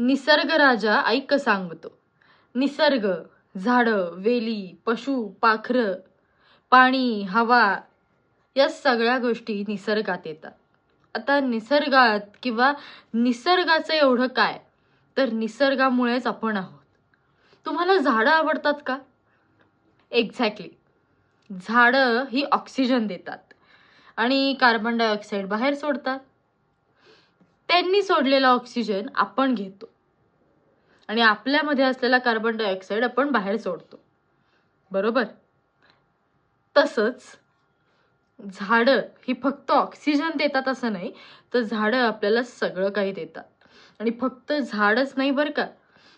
निसर्ग राजा ऐक सांगतो. निसर्ग झाडं वेली पशु पाखरं पाणी हवा या सगळ्या गोष्टी निसर्गात येतात. आता निसर्गात किंवा निसर्गाचं एवढं काय? तर निसर्गामुळेच आपण आहोत. तुम्हाला झाडं आवडतात का? एक्झॅक्टली झाडं ही ऑक्सिजन देतात आणि कार्बन डायऑक्साईड बाहेर सोडतात. त्यांनी सोडलेला ऑक्सिजन आपण घेतो. आणि आपल्यामध्ये असलेला कार्बन डायऑक्साईड आपण बाहेर सोडतो. बरोबर? तसंच झाडं ही फक्त ऑक्सिजन देतात असं नाही तर झाडं आपल्याला सगळं काही देतात. आणि फक्त झाडच नाही बरं का?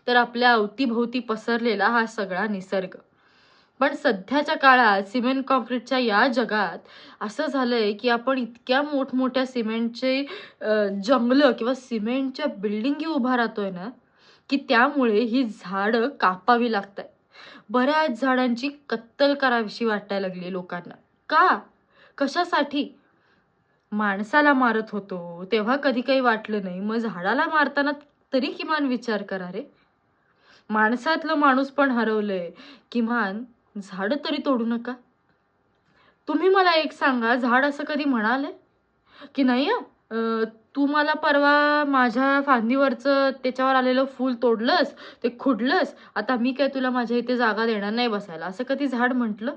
तर आपल्या अवतीभोवती पसरलेला हा सगळा निसर्ग. पण सध्याच्या काळात सिमेंट कॉन्क्रीटच्या या जगात असं झालं आहे की आपण इतक्या मोठमोठ्या सिमेंटचे जंगलं किंवा सिमेंटच्या बिल्डिंगी उभा राहतोय ना की त्यामुळे ही झाडं कापावी लागत आहे बऱ्याच झाडांची कत्तल करावीशी वाटायला लागली लोकांना. का? कशासाठी? माणसाला मारत होतो तेव्हा कधी काही वाटलं नाही. मग झाडाला मारताना तरी किमान विचार करा रे. माणसातलं माणूस पण हरवलंय. किमान झाड तरी तोडू नका. तुम्ही मला एक सांगा झाड असं कधी म्हणाले? की नाही तू मला परवा माझ्या फांदीवरचं त्याच्यावर आलेलं फूल तोडलंस ते खुडलंस आता मी काय तुला माझ्या इथे जागा देणार नाही बसायला? असं कधी झाड म्हटलं?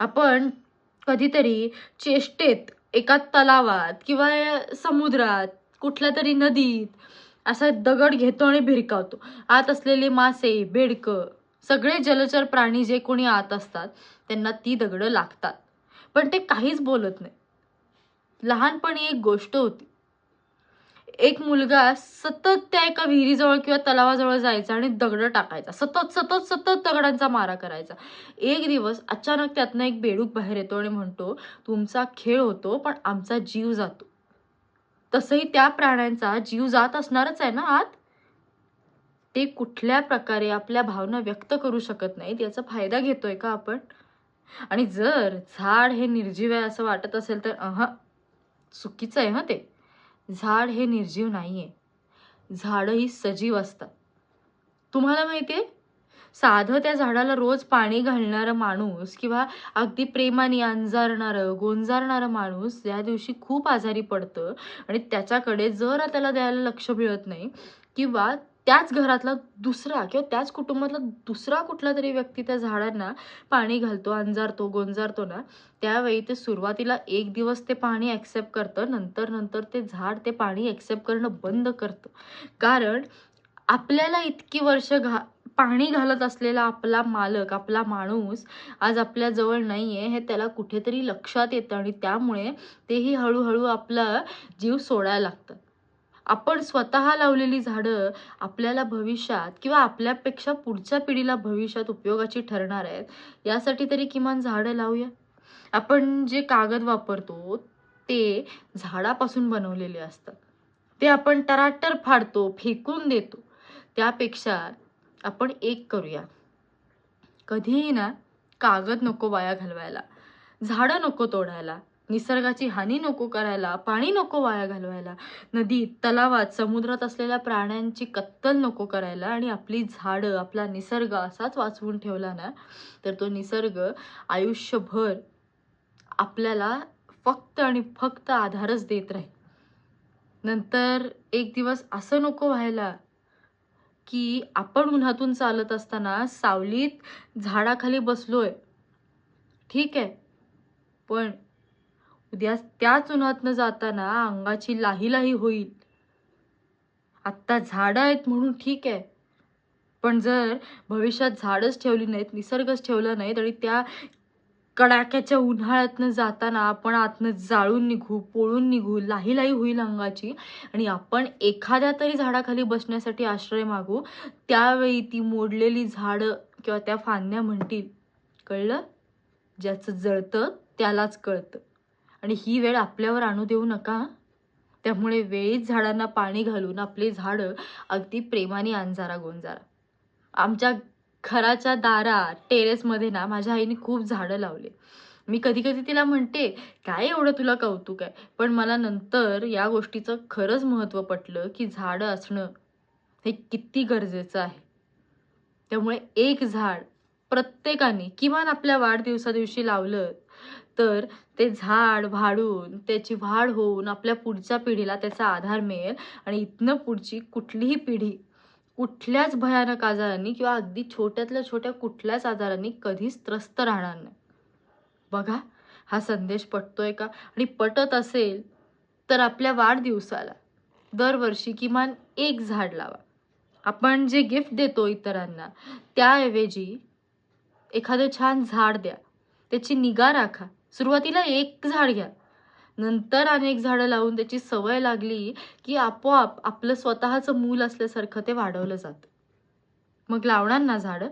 आपण कधीतरी चेष्टेत एका तलावात किंवा समुद्रात कुठल्या तरी नदीत असा दगड घेतो आणि भिरकावतो. आत असलेले मासे बेडकं सगळे जलचर प्राणी जे कोणी आत असतात त्यांना ती दगडं लागतात. पण ते काहीच बोलत नाही. लहानपणी एक गोष्ट होती. एक मुलगा सतत त्या एका विहिरीजवळ किंवा तलावाजवळ जायचा आणि दगड टाकायचा. सतत सतत सतत दगडांचा मारा करायचा. एक दिवस अचानक त्यातनं एक बेडूक बाहेर येतो आणि म्हणतो तुमचा खेळ होतो पण आमचा जीव जातो. तसंही त्या प्राण्यांचा जीव जात असणारच आहे ना आत? ते कुठल्या प्रकारे आपल्या भावना व्यक्त करू शकत नाहीत याचा फायदा घेतोय का आपण? आणि जर झाड हे निर्जीव आहे असं वाटत असेल तर अह चुकीचं आहे हं ते. झाड हे निर्जीव नाहीये. झाडं ही सजीव असतात. तुम्हाला माहिती आहे साधं त्या झाडाला रोज पाणी घालणारा माणूस किंवा अगदी प्रेमाने अंजारणारं गोंजारणारं माणूस ज्या दिवशी खूप आजारी पडतं. आणि त्याच्याकडे जर त्याला द्यायला लक्ष मिळत नाही किंवा त्याच घरातला दुसरा किंवा त्याच कुटुंबातला दुसरा कुठला तरी व्यक्ती त्या झाडांना पाणी घालतो अंजारतो गोंजारतो ना त्यावेळी ते सुरुवातीला एक दिवस ते पाणी ॲक्सेप्ट करतं नंतर नंतर ते झाड ते पाणी ॲक्सेप्ट करणं बंद करतं. कारण आपल्याला इतकी वर्ष घा पाणी घालत असलेला आपला मालक आपला माणूस आज आपल्याजवळ नाही आहे हे त्याला कुठेतरी लक्षात येतं आणि त्यामुळे तेही हळूहळू आपला जीव सोडायला लागतं. आपण स्वतः लावलेली झाडं आपल्याला भविष्यात किंवा आपल्यापेक्षा पुढच्या पिढीला भविष्यात उपयोगाची ठरणार आहेत यासाठी तरी किमान झाडं लावूया. आपण जे कागद वापरतो ते झाडापासून बनवलेले असतात. ते आपण टराटर फाडतो फेकून देतो. त्यापेक्षा आपण एक करूया. कधीही ना कागद नको वाया घालवायला. झाडं नको तोडायला. निसर्गाची हानी नको करायला पाणी नको वाया घालवायला नदीत तलावात समुद्रात असलेल्या प्राण्यांची कत्तल नको करायला आणि आपली झाडं आपला निसर्ग असाच वाचवून ठेवला ना तर तो निसर्ग आयुष्यभर आपल्याला फक्त आणि फक्त आधारच देत राहील. नंतर एक दिवस असं नको व्हायला की आपण उन्हातून चालत असताना सावलीत झाडाखाली बसलोय. ठीक आहे. पण उद्या त्याच उन्हातनं जाताना अंगाची लाही लाही होईल. आत्ता झाडं आहेत म्हणून ठीक आहे. पण जर भविष्यात झाडच ठेवली नाहीत निसर्गच ठेवला नाहीत आणि त्या कडाक्याच्या उन्हाळ्यातनं जाताना आपण आतनं जाळून निघू पोळून निघू लाही लाही होईल अंगाची आणि आपण एखाद्या तरी झाडाखाली बसण्यासाठी आश्रय मागू त्यावेळी ती मोडलेली झाडं किंवा त्या फांद्या म्हणतील. कळलं? ज्याचं जळतं त्यालाच कळतं. आणि ही वेळ आपल्यावर आणू देऊ नका. त्यामुळे वेळीच झाडांना पाणी घालून आपली झाडं अगदी प्रेमाने अंजारा गोंजारा. आमच्या घराच्या दारा टेरेसमध्ये ना माझ्या आईने खूप झाडं लावले. मी कधी कधी तिला म्हणते काय एवढं तुला कौतुक आहे? पण मला नंतर या गोष्टीचं खरंच महत्त्व पटलं की झाडं असणं हे किती गरजेचं आहे. त्यामुळे एक झाड प्रत्येकाने किमान आपल्या वाढदिवसा दिवशी लावलं तर ते झाड वाढून त्याची वाढ होऊन आपल्या पुढच्या पिढीला त्याचा आधार मिळेल. आणि इथनं पुढची कुठलीही पिढी कुठल्याच भयानक आजारांनी किंवा अगदी छोट्यातल्या छोट्या कुठल्याच आजारांनी कधीच त्रस्त राहणार नाही. बघा हा संदेश पटतोय का? आणि पटत असेल तर आपल्या वाढदिवसाला दरवर्षी किमान एक झाड लावा. आपण जे गिफ्ट देतो इतरांना त्याऐवजी एखादं छान झाड द्या. त्याची निगा राखा. सुरुवातीला एक झाड घ्या. नंतर अनेक झाडं लावून त्याची सवय लागली की आपोआप आपलं स्वतःचं मूल असल्यासारखं ते वाढवलं जातं. मग लावणार ना झाडं?